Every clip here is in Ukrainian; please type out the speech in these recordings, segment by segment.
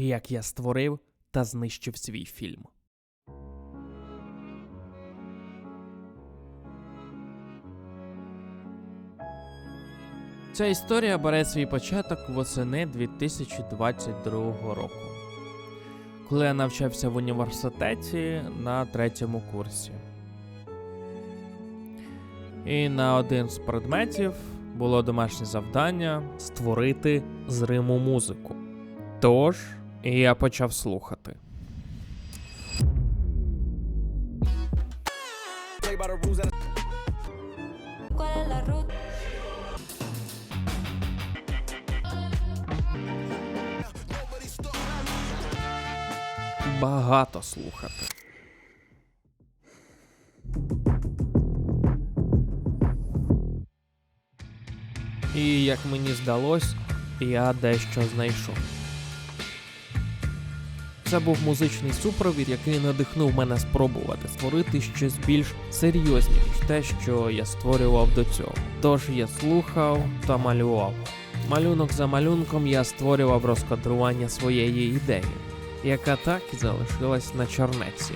як я створив та знищив свій фільм. Ця історія бере свій початок восени 2022 року, коли я навчався в університеті на третьому курсі. І на один з предметів було домашнє завдання створити з Риму музику. Тож я почав слухати. Багато слухати. І як мені здалось, я дещо знайшов. Це був музичний супровід, який надихнув мене спробувати створити щось більш серйозніше, ніж те, що я створював до цього. Тож я слухав та малював. Малюнок за малюнком я створював розкадрування своєї ідеї, яка так і залишилась на чорнеці,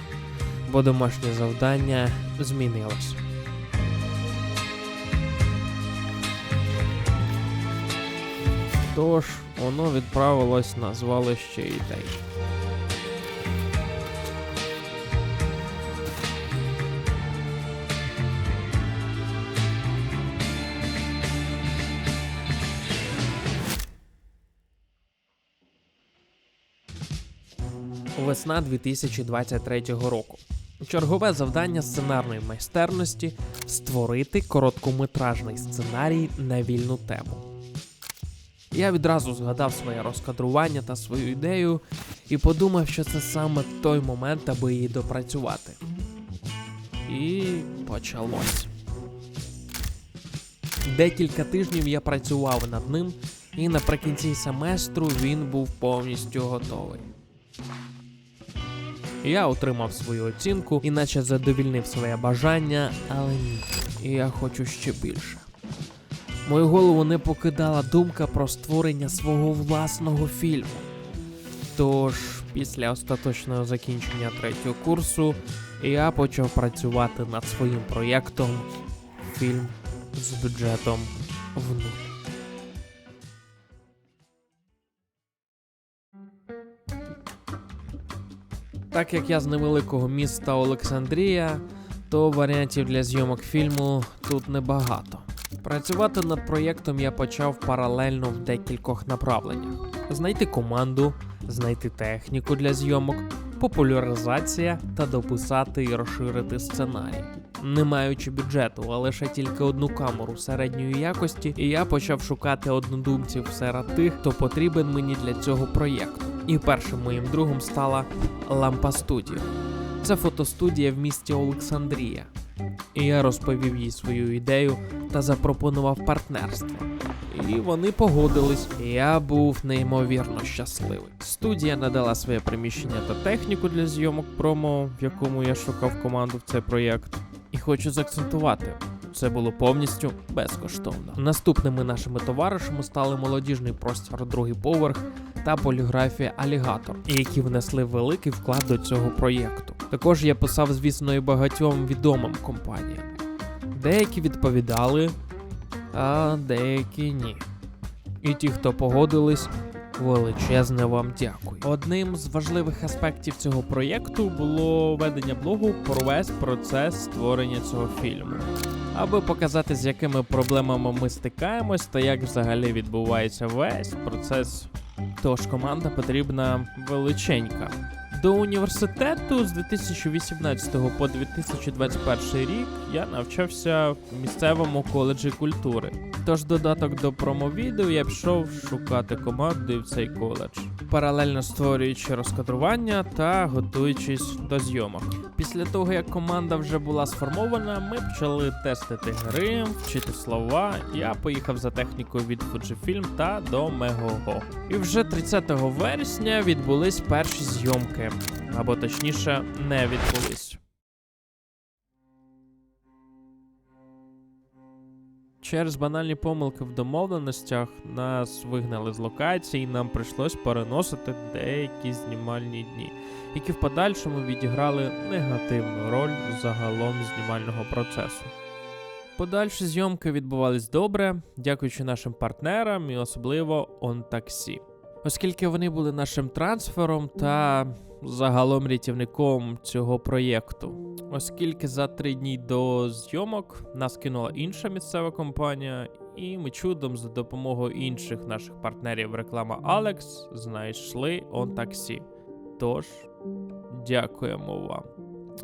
бо домашнє завдання змінилось. Тож воно відправилось на звалище ідей. Весна 2023 року. Чергове завдання сценарної майстерності створити короткометражний сценарій на вільну тему. Я відразу згадав своє розкадрування та свою ідею і подумав, що це саме той момент, аби її допрацювати. І почалось. Декілька тижнів я працював над ним, і наприкінці семестру він був повністю готовий. Я отримав свою оцінку, іначе задовільнив своє бажання, але ні. І я хочу ще більше. Мою голову не покидала думка про створення свого власного фільму. Тож, після остаточного закінчення третього курсу, я почав працювати над своїм проєктом фільм з бюджетом в нуль. Так як я з невеликого міста Олександрія, то варіантів для зйомок фільму тут небагато. Працювати над проєктом я почав паралельно в декількох направленнях: знайти команду, знайти техніку для зйомок, популяризація та дописати і розширити сценарій. Не маючи бюджету, а лише тільки одну камеру середньої якості, і я почав шукати однодумців серед тих, хто потрібен мені для цього проєкту. І першим моїм другом стала Лампа Студіо. Це фотостудія в місті Олександрія. І я розповів їй свою ідею та запропонував партнерство. І вони погодились. Я був неймовірно щасливий. Студія надала своє приміщення та техніку для зйомок промо, в якому я шукав команду в цей проєкт. І хочу заакцентувати. Це було повністю безкоштовно. Наступними нашими товаришами стали молодіжний простір, другий поверх та поліграфія Алігатор, які внесли великий вклад до цього проєкту. Також я писав, звісно, і багатьом відомим компаніям. Деякі відповідали, а деякі ні. І ті, хто погодились, величезне вам дякую. Одним з важливих аспектів цього проєкту було ведення блогу про весь процес створення цього фільму, аби показати, з якими проблемами ми стикаємось та як взагалі відбувається весь процес. Тож команда потрібна величенька. До університету з 2018 по 2021 рік я навчався в місцевому коледжі культури. Тож додаток до промовідео я пішов шукати команди в цей коледж, паралельно створюючи розкадрування та готуючись до зйомок. Після того, як команда вже була сформована, ми почали тестити гри, вчити слова. Я поїхав за технікою від Fujifilm та до Megogo. І вже 30 вересня відбулись перші зйомки, або точніше, не відбулись. Через банальні помилки в домовленостях нас вигнали з локації, і нам прийшлось переносити деякі знімальні дні, які в подальшому відіграли негативну роль загалом знімального процесу. Подальші зйомки відбувались добре, дякуючи нашим партнерам і особливо OnTaxi. Оскільки вони були нашим трансфером та загалом рятівником цього проєкту. Оскільки за три дні до зйомок нас кинула інша місцева компанія, і ми чудом за допомогою інших наших партнерів реклама Alex знайшли OnTaxi. Тож, дякуємо вам.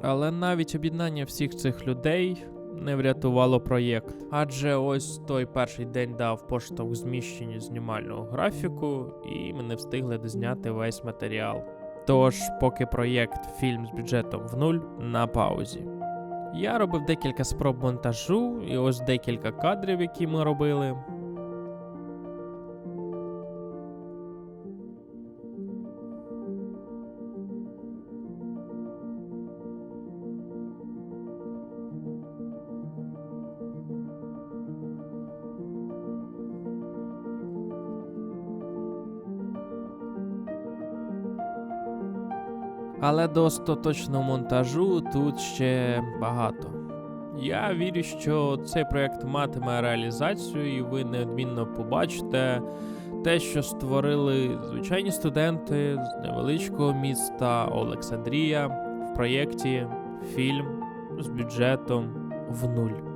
Але навіть об'єднання всіх цих людей не врятувало проєкт. Адже ось той перший день дав поштовх зміщенню знімального графіку, і ми не встигли дозняти весь матеріал. Тож, поки проєкт фільм з бюджетом в нуль на паузі. Я робив декілька спроб монтажу, і ось декілька кадрів, які ми робили. Але до остаточного монтажу тут ще багато. Я вірю, що цей проект матиме реалізацію, і ви неодмінно побачите те, що створили звичайні студенти з невеличкого міста Олександрія в проєкті фільм з бюджетом в нуль.